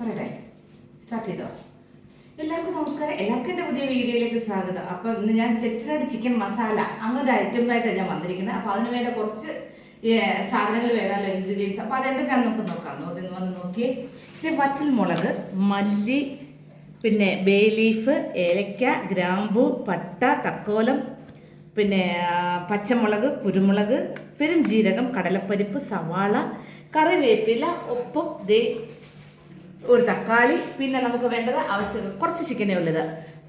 പറയട്ടെ. സ്റ്റാർട്ട് ചെയ്തോ. എല്ലാവർക്കും നമസ്കാരം. എല്ലാവർക്കും എന്റെ പുതിയ വീഡിയോയിലേക്ക് സ്വാഗതം. അപ്പം ഇന്ന് ഞാൻ ചെറ്റനാട് ചിക്കൻ മസാല അങ്ങനത്തെ ഐറ്റം ഐറ്റമായിട്ടാണ് ഞാൻ വന്നിരിക്കുന്നത്. അപ്പോൾ അതിന് വേണ്ട കുറച്ച് സാധനങ്ങൾ വേണമല്ലോ ഇൻഗ്രീഡിയൻസ് അപ്പോൾ അതെന്തൊക്കെയാണ് നമുക്ക് നോക്കാം. നോക്കി വന്ന് നോക്കി ഇത് വറ്റൽ മുളക് മല്ലി പിന്നെ ബേ ലീഫ് ഏലക്ക ഗ്രാമ്പു പട്ട തക്കോലം പിന്നെ പച്ചമുളക് കുരുമുളക് പെരും ജീരകം കടലപ്പരിപ്പ് സവാള കറിവേപ്പില ഒപ്പം ദേ ഒരു തക്കാളി പിന്നെ നമുക്ക് വേണ്ടത് ആവശ്യം കുറച്ച് ചിക്കനേ ഉള്ളത്.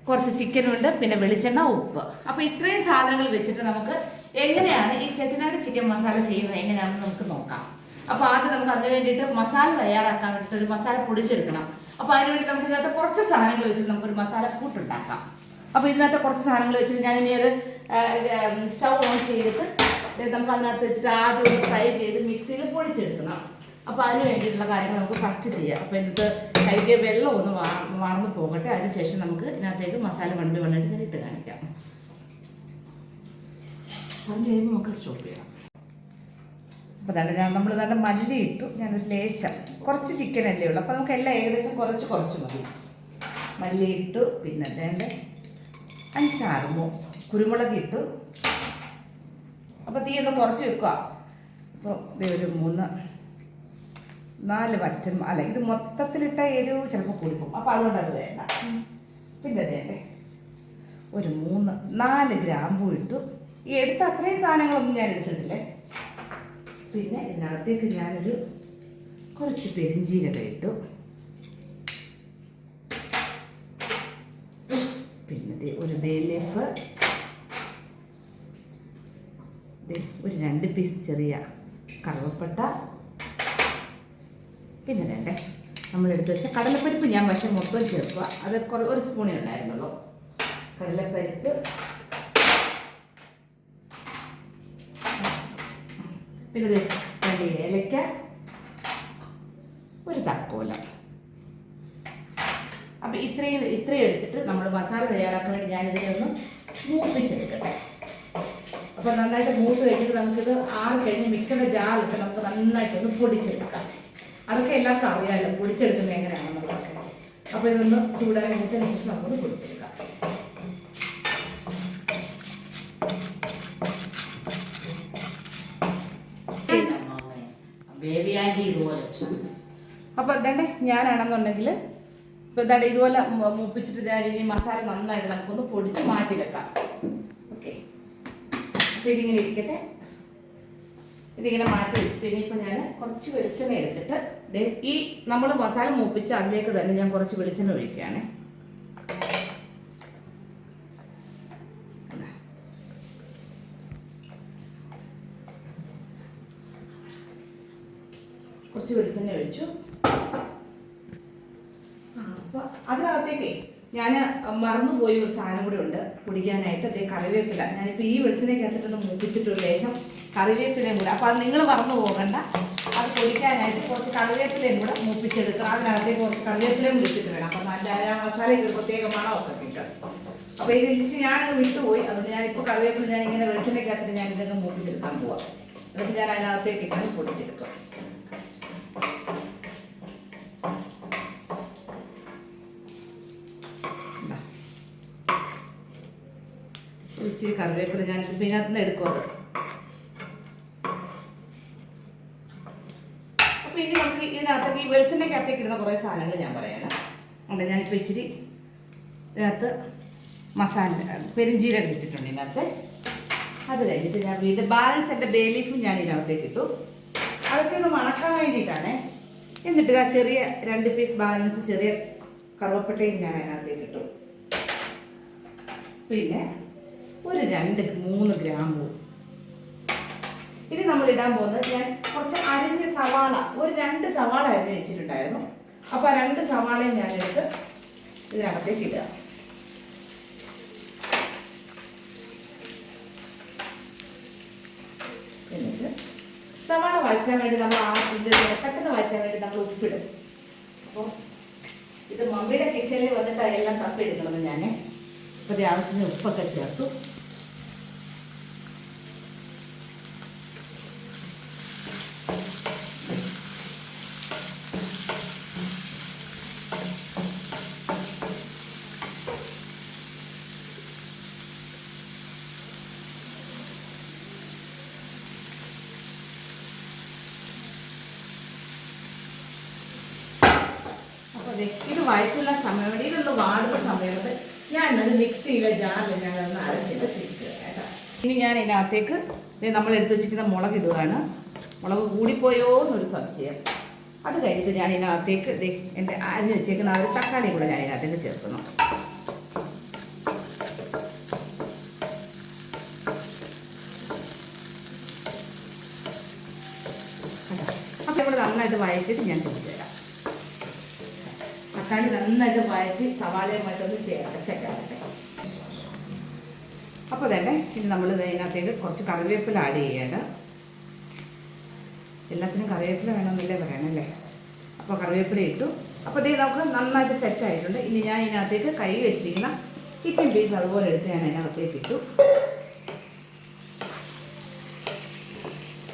കുറച്ച് ചിക്കനുണ്ട് പിന്നെ വെളിച്ചെണ്ണ ഉപ്പ്. അപ്പോൾ ഇത്രയും സാധനങ്ങൾ വെച്ചിട്ട് നമുക്ക് എങ്ങനെയാണ് ഈ ചെട്ടിനാട് ചിക്കൻ മസാല ചെയ്യുന്നത്? എങ്ങനെയാണെന്ന് നമുക്ക് നോക്കാം. അപ്പോൾ ആദ്യം നമുക്ക് അതിന് വേണ്ടിയിട്ട് മസാല തയ്യാറാക്കാൻ വേണ്ടിയിട്ട് ഒരു മസാല പൊടിച്ചെടുക്കണം. അപ്പോൾ അതിന് വേണ്ടി നമുക്ക് ഇതിനകത്ത് കുറച്ച് സാധനങ്ങൾ വെച്ചിട്ട് നമുക്കൊരു മസാല കൂട്ടുണ്ടാക്കാം. അപ്പോൾ ഇതിനകത്ത് കുറച്ച് സാധനങ്ങൾ വെച്ചിട്ട് ഞാൻ ഇനി അത് സ്റ്റൗ ഓൺ ചെയ്തിട്ട് നമുക്ക് അതിനകത്ത് വെച്ചിട്ട് ആദ്യം ഒന്ന് ഫ്രൈ ചെയ്ത് മിക്സിയിൽ പൊടിച്ചെടുക്കണം. അപ്പോൾ അതിന് വേണ്ടിയിട്ടുള്ള കാര്യങ്ങൾ നമുക്ക് ഫസ്റ്റ് ചെയ്യാം. അപ്പോൾ ഇതിനകത്ത് കൈക്ക് വെള്ളം ഒന്ന് വാർന്ന് പോകട്ടെ. അതിനുശേഷം നമുക്ക് ഇതിനകത്തേക്ക് മസാല വണ്ടി വന്നിട്ട് ഞാൻ ഇട്ട് കാണിക്കാം. അതിന് കഴിയുമ്പോൾ നമുക്ക് സ്റ്റോപ്പ് ചെയ്യാം. അപ്പോൾ തന്നെ ഞാൻ നമ്മൾ തന്നെ മല്ലി ഇട്ടു. ഞാനൊരു ലേശം. കുറച്ച് ചിക്കൻ അല്ലേ ഉള്ളൂ. അപ്പോൾ നമുക്ക് എല്ലാം ഏകദേശം കുറച്ച് കുറച്ച് മതി. മല്ലി ഇട്ടു. പിന്നെ അതേണ്ട അഞ്ചാറുമോ കുരുമുളക് ഇട്ടു. അപ്പോൾ തീ ഒന്ന് കുറച്ച് വെക്കുക അപ്പോൾ ഒരു മൂന്ന് നാല് വറ്റും അല്ല ഇത് മൊത്തത്തിലിട്ട എരിവ് ചിലപ്പോൾ കൂടിപ്പോകും. അപ്പോൾ അതുകൊണ്ട് അത് വേണ്ട പിന്നെ വേണ്ടേ ഒരു മൂന്ന് നാല് ഗ്രാമ്പു ഇട്ടു. ഈ എടുത്ത അത്രയും സാധനങ്ങളൊന്നും ഞാൻ എടുത്തിട്ടില്ലേ? പിന്നെ ഇതിനകത്തേക്ക് ഞാനൊരു കുറച്ച് പെരിഞ്ചീരക ഇട്ടു. പിന്നെ ഒരു ബേ ലീഫ് ദേ ഒരു രണ്ട് പീസ് ചെറിയ കറുവപ്പട്ട. പിന്നെ വേണ്ടേ? നമ്മൾ എടുത്ത് വെച്ച കടലപ്പരിപ്പ് ഞാൻ പക്ഷെ മൊത്തം ചേർക്കുക. അത് കുറേ ഒരു സ്പൂണേ ഉണ്ടായിരുന്നുള്ളൂ. കടലപ്പരിപ്പ്. പിന്നെ ഇത് രണ്ട് ഏലക്ക. ഒരു തക്കോല. അപ്പം ഇത്രയും ഇത്രയും എടുത്തിട്ട് നമ്മൾ മസാല തയ്യാറാക്കാൻ വേണ്ടി ഞാനിതിനൊന്ന് മൂപ്പിച്ചെടുക്കട്ടെ. അപ്പം നന്നായിട്ട് മൂത്ത് കഴിഞ്ഞിട്ട് നമുക്കിത് ആറ് കഴിഞ്ഞ് മിക്സിയുടെ ജാറിട്ട് നമുക്ക് നന്നായിട്ടൊന്ന് പൊടിച്ചെടുക്കാം. അതൊക്കെ എല്ലാവർക്കും അറിയാമല്ലോ പൊടിച്ചെടുക്കുന്നത് എങ്ങനെയാണെന്നുള്ളതൊക്കെ അപ്പോൾ ഇതൊന്ന് ചൂടായി മൂത്തതിന് ശേഷം നമുക്ക് ഇതുപോലെ അപ്പോൾ എന്താണ്ട് ഞാനാണെന്നുണ്ടെങ്കിൽ ഇപ്പോൾ എന്താണ്ട് ഇതുപോലെ മുപ്പിച്ചിട്ട് ഇനി മസാല നന്നായിട്ട് നമുക്കൊന്ന് പൊടിച്ച് മാറ്റി വെക്കാം. ഓക്കെ അപ്പോൾ ഇതിങ്ങനെ ഇരിക്കട്ടെ. ഇതിങ്ങനെ മാറ്റി വെച്ചിട്ട് ഇനിയിപ്പോൾ ഞാൻ കുറച്ച് വെളിച്ചെണ്ണ എടുത്തിട്ട് ഈ നമ്മൾ മസാല മൂപ്പിച്ച് അതിലേക്ക് തന്നെ ഞാൻ കുറച്ച് വെളിച്ചെണ്ണ ഒഴിക്കുകയാണ്. കുറച്ച് വെളിച്ചെണ്ണ ഒഴിച്ചു. അപ്പോൾ അതിനകത്തേക്ക് ഞാൻ മറന്നുപോയി ഒരു സാധനം കൂടി ഉണ്ട് കുടിക്കാനായിട്ട്. അതേ കറിവേപ്പില. ഞാനിപ്പോൾ ഈ വെളിച്ചെണ്ണയ്ക്കകത്തിട്ടൊന്ന് മൂപ്പിച്ചിട്ട് ഒരു ലേശം കറിവേപ്പിലയും കൂടെ. അപ്പോൾ അത് നിങ്ങൾ മറന്നു പോകണ്ട. അത് പൊടിക്കാനായിട്ട് കുറച്ച് കറിവേപ്പിലയും കൂടെ മൂപ്പിച്ചെടുക്കണം. അതിനകത്തേക്ക് കുറച്ച് കറിവേപ്പിലയും വിളിച്ചിട്ട് വേണം. അപ്പോൾ നല്ല മസാലയ്ക്ക് പ്രത്യേക മണമൊക്കെ കിട്ടും. അപ്പോൾ ഇത് ഇരിച്ച് ഞാനത് വിട്ടുപോയി. അതുകൊണ്ട് ഞാനിപ്പോൾ കറിവേപ്പില ഞാൻ ഇങ്ങനെ വെളിച്ചെണ്ണയ്ക്കകത്തിട്ട് ഞാൻ ഇതൊക്കെ മൂപ്പിച്ചെടുക്കാൻ പോവാം. എന്നിട്ട് ഞാൻ അതിനകത്തേക്ക് ഇട്ടാണ് പൊടിച്ചെടുക്കും. ഇച്ചിരി കറിവേപ്പില ഞാൻ ഇതിനകത്ത് നിന്ന് എടുക്കുക അപ്പോൾ ഇനി നമുക്ക് ഇതിനകത്തേക്ക് ഈ വെളിച്ചെണ്ണയ്ക്കകത്തേക്ക് ഇടുന്ന കുറേ സാധനങ്ങൾ ഞാൻ പറയണം. അവിടെ ഞാനിപ്പോൾ ഇച്ചിരി ഇതിനകത്ത് മസാല പെരിഞ്ചീരകം ഇട്ടിട്ടുണ്ട് ഇതിനകത്ത്. അത് കഴിഞ്ഞിട്ട് ഞാൻ വീണ്ടും ബാലൻസ് എന്റെ ബേലീഫും ഞാൻ ഇതിനകത്തേക്ക് ഇട്ടു. അതൊക്കെ ഒന്ന് മണക്കാൻ വേണ്ടിയിട്ടാണേ. എന്നിട്ട് ആ ചെറിയ രണ്ട് പീസ് ബാലൻസ് ചെറിയ കറുവപ്പട്ടയും ഞാൻ അതിനകത്തേക്ക് ഇട്ടു. പിന്നെ ഒരു രണ്ട് മൂന്ന് ഗ്രാമ്പൂ ഇനി നമ്മൾ ഇടാൻ പോകുന്നത് ഞാൻ കുറച്ച് അരിഞ്ഞ സവാള ഒരു രണ്ട് സവാള അരിഞ്ഞ് വെച്ചിട്ടുണ്ടായിരുന്നു. അപ്പോൾ ആ രണ്ട് സവാളയും ഞാൻ എടുത്ത് ഇതിനകത്തേക്ക് ഇടുക. എന്നിട്ട് സവാള വഴറ്റാൻ വേണ്ടി നമ്മൾ ആ ഇത് പെട്ടെന്ന് വഴറ്റാൻ വേണ്ടി നമ്മൾ ഉപ്പിടും. അപ്പോൾ ഇത് മമ്മിയുടെ കിച്ചണിൽ വന്നിട്ട് എല്ലാം തപ്പിയെടുക്കണം ഞാൻ ഇപ്പം ആവശ്യത്തിന് ഉപ്പൊക്കെ ചേർത്തു. ഇത് വായിച്ചുള്ള സമയം ഇതൊന്ന് വാടുന്ന സമയത്ത്. ഞാൻ അത് മിക്സിയിലെ അരച്ചിട്ട് ഇനി ഞാൻ ഇതിനകത്തേക്ക് നമ്മൾ എടുത്തു വെച്ചിരിക്കുന്ന മുളക് ഇടുകയാണ്. മുളക് കൂടിപ്പോയോ എന്നൊരു സംശയം. അത് കഴിഞ്ഞിട്ട് ഞാൻ ഇതിനകത്തേക്ക് എന്റെ അരിഞ്ഞു വെച്ചേക്കുന്ന ആ ഒരു തക്കാളി കൂടെ ഞാൻ ഇതിനകത്തേക്ക് ചേർക്കുന്നു അപ്പോൾ ഇവിടെ നന്നായിട്ട് വഴറ്റിട്ട് ഞാൻ തിരിച്ചു തരാം തക്കാളി നന്നായിട്ട് വഴറ്റി സവാളയുമായിട്ടൊന്ന് ചേർത്ത് സെറ്റാകട്ടെ അപ്പോൾ തന്നെ ഇനി നമ്മൾ ഇതിനകത്തേക്ക് കുറച്ച് കറിവേപ്പില ആഡ് ചെയ്യേണ്ട എല്ലാത്തിനും കറിവേപ്പില വേണമെന്നല്ലേ പറയണല്ലേ അപ്പോൾ കറിവേപ്പില ഇട്ടു. അപ്പോൾ ഇതേ നമുക്ക് നന്നായിട്ട് സെറ്റ് ആയിട്ടുണ്ട്. ഇനി ഞാൻ ഇതിനകത്തേക്ക് കൈ വെച്ചിരിക്കുന്ന ചിക്കൻ പീസ് അതുപോലെ എടുത്ത് ഞാൻ അതിനകത്തേക്ക് ഇട്ടു.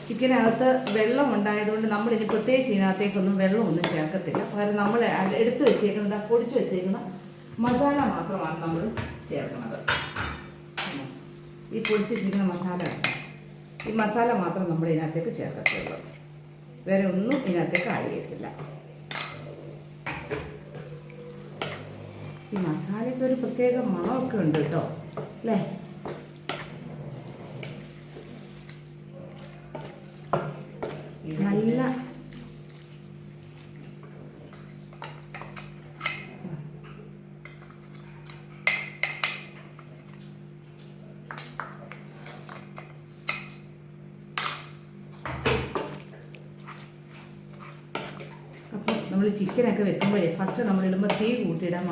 ചിക്കനകത്ത് വെള്ളം ഉണ്ടായതുകൊണ്ട് നമ്മൾ പ്രത്യേകിച്ച് ഇതിനകത്തേക്കൊന്നും വെള്ളമൊന്നും ചേർക്കത്തില്ല. പകരം നമ്മൾ എടുത്തു വെച്ചേക്കുന്നത് പൊടിച്ച് വെച്ചേക്കുന്ന മസാല മാത്രമാണ് നമ്മൾ ചേർക്കുന്നത്. ഈ പൊടിച്ച് വെച്ചിരിക്കുന്ന മസാല ഈ മസാല മാത്രം നമ്മൾ ഇതിനകത്തേക്ക് ചേർക്കത്തുള്ളൂ. വേറെ ഒന്നും ഇതിനകത്തേക്ക് ആഡ് ഈ മസാലയ്ക്ക് ഒരു പ്രത്യേക മണമൊക്കെ ഉണ്ട് കേട്ടോ അല്ലേ? നല്ല നമ്മൾ ചിക്കനൊക്കെ വെക്കുമ്പോഴേ ഫസ്റ്റ് നമ്മൾ ഇടുമ്പോൾ തീ കൂട്ടിയിടാൻ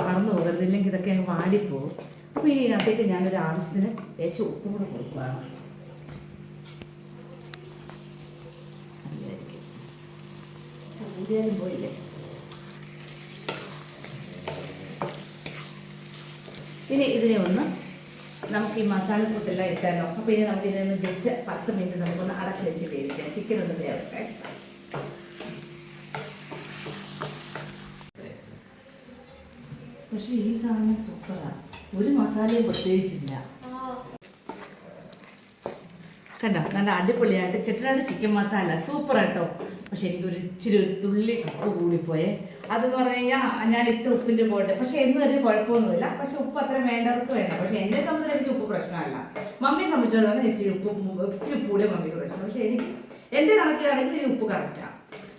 മറന്നു പോകരുത്. ഇല്ലെങ്കിൽ ഇതൊക്കെ അങ്ങ് വാടിപ്പോകും അപ്പോൾ ഇനി ഇതിനകത്തേക്ക് ഞാനൊരു ആവശ്യത്തിന് ലേശം ഉപ്പും കൂടെ കൊടുക്കുകയാണ് കൂടിയാലും പോയില്ലേ? ഇനി ഇതിനെ ഒന്ന് നമുക്ക് ഈ മസാലക്കൂട്ടെല്ലാം ഇട്ടാലോ അപ്പോൾ ഇനി നമുക്ക് ഇതിനൊന്ന് ജസ്റ്റ് പത്ത് മിനിറ്റ് നമുക്കൊന്ന് അടച്ച് വെച്ച് വേവിക്കാം. ചിക്കൻ ഒന്ന് വേവട്ടെ. പക്ഷേ ഈ സാധനം സൂപ്പറാണ് ഒരു മസാലയും പ്രത്യേകിച്ചില്ല. കണ്ടോ? നല്ല അടിപൊളിയായിട്ട് ചെട്ടിനാട് ചിക്കൻ മസാല സൂപ്പർ കേട്ടോ പക്ഷെ എനിക്കൊരു ഇച്ചിരി ഒരു തുള്ളി ഉപ്പ് കൂടിപ്പോയേ. അതെന്ന് പറഞ്ഞു കഴിഞ്ഞാൽ ഞാൻ ഇട്ട് ഉപ്പിന്റെ പോട്ടെ പക്ഷെ എന്നും ഒരു കുഴപ്പമൊന്നുമില്ല. പക്ഷെ ഉപ്പ് അത്ര വേണ്ടവർക്ക് വേണ്ട. പക്ഷെ എന്നെ സംബന്ധിച്ച് എനിക്ക് ഉപ്പ് പ്രശ്നമല്ല. മമ്മിയെ സംബന്ധിച്ചിടത്തോളം ഇച്ചിരി ഉപ്പ് ഇച്ചിരി ഉപ്പ് കൂടിയ മമ്മിക്ക് പ്രശ്നം. പക്ഷെ എനിക്ക് എന്റെ കണക്കിലാണെങ്കിൽ ഈ ഉപ്പ് കറക്റ്റാണ്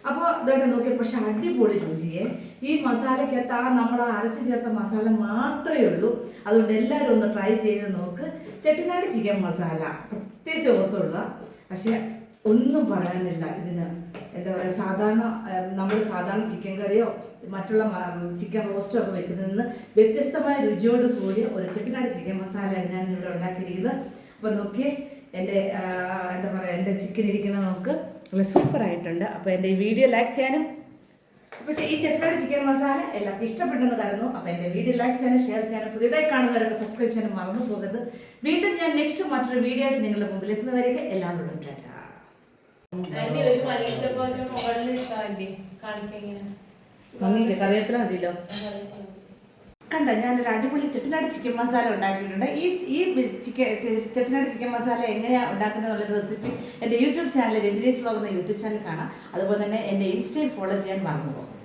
അപ്പോൾ ഇതോടെ നോക്കി പക്ഷെ അടിപൊളി രുചിയെ. ഈ മസാലയ്ക്കകത്ത് ആ നമ്മൾ അരച്ച് ചേർത്ത മസാല മാത്രമേ ഉള്ളൂ. അതുകൊണ്ട് എല്ലാവരും ഒന്ന് ട്രൈ ചെയ്ത് നോക്ക്. ചെട്ടിനാട് ചിക്കൻ മസാല പ്രത്യേകിച്ച് ഓർത്തുള്ള പക്ഷെ ഒന്നും പറയാനില്ല ഇതിന്. എന്താ പറയുക സാധാരണ നമ്മൾ സാധാരണ ചിക്കൻ കറിയോ മറ്റുള്ള ചിക്കൻ റോസ്റ്റോ ഒക്കെ വെക്കുന്നതിൽ നിന്ന് വ്യത്യസ്തമായ രുചിയോട് കൂടിയ ഒരു ചിക്കനാട് ചിക്കൻ മസാലയാണ് ഞാൻ ഇവിടെ ഉണ്ടാക്കിയിരിക്കുന്നത്. അപ്പോൾ നോക്കിയേ എന്റെ എന്താ പറയുക എന്റെ ചിക്കൻ ഇരിക്കുന്നത് നമുക്ക് നല്ല സൂപ്പർ ആയിട്ടുണ്ട്. അപ്പോൾ എന്റെ ഈ വീഡിയോ ലൈക്ക് ചെയ്യാനും അപ്പോൾ ഈ ചെട്ടിനാട് ചിക്കൻ മസാല എല്ലാവർക്കും ഇഷ്ടപ്പെട്ടെന്ന് കരുതുന്നു. അപ്പോൾ എന്റെ വീഡിയോ ലൈക്ക് ചെയ്യാനും ഷെയർ ചെയ്യാനും പുതിയതായി കാണുന്നവരൊക്കെ സബ്സ്ക്രൈബ് ചെയ്യാനും മറന്നു പോകരുത്. വീണ്ടും ഞാൻ നെക്സ്റ്റ് മറ്റൊരു വീഡിയോ ആയിട്ട് നിങ്ങളുടെ മുമ്പിൽ എത്തുന്നവരേക്ക് എല്ലാവരോടും ടാറ്റാ. കറിവേപ്പില മതിയല്ലോ? കണ്ട ഞാനൊരു അടിപൊളി ചെട്ടിനാട് ചിക്കൻ മസാല ഉണ്ടാക്കിയിട്ടുണ്ട്. ഈ ഈ ചിക്കൻ ചെട്ടിനാട് ചിക്കൻ മസാല എങ്ങനെയാണ് ഉണ്ടാക്കുന്നത് എന്നുള്ള റെസിപ്പി എന്റെ യൂട്യൂബ് ചാനൽ രജനീസ് ബ്ലോഗ് എന്ന യൂട്യൂബ് ചാനൽ കാണാം. അതുപോലെ തന്നെ എന്റെ ഇൻസ്റ്റയിൽ ഫോളോ ചെയ്യാൻ മറന്നു പോകും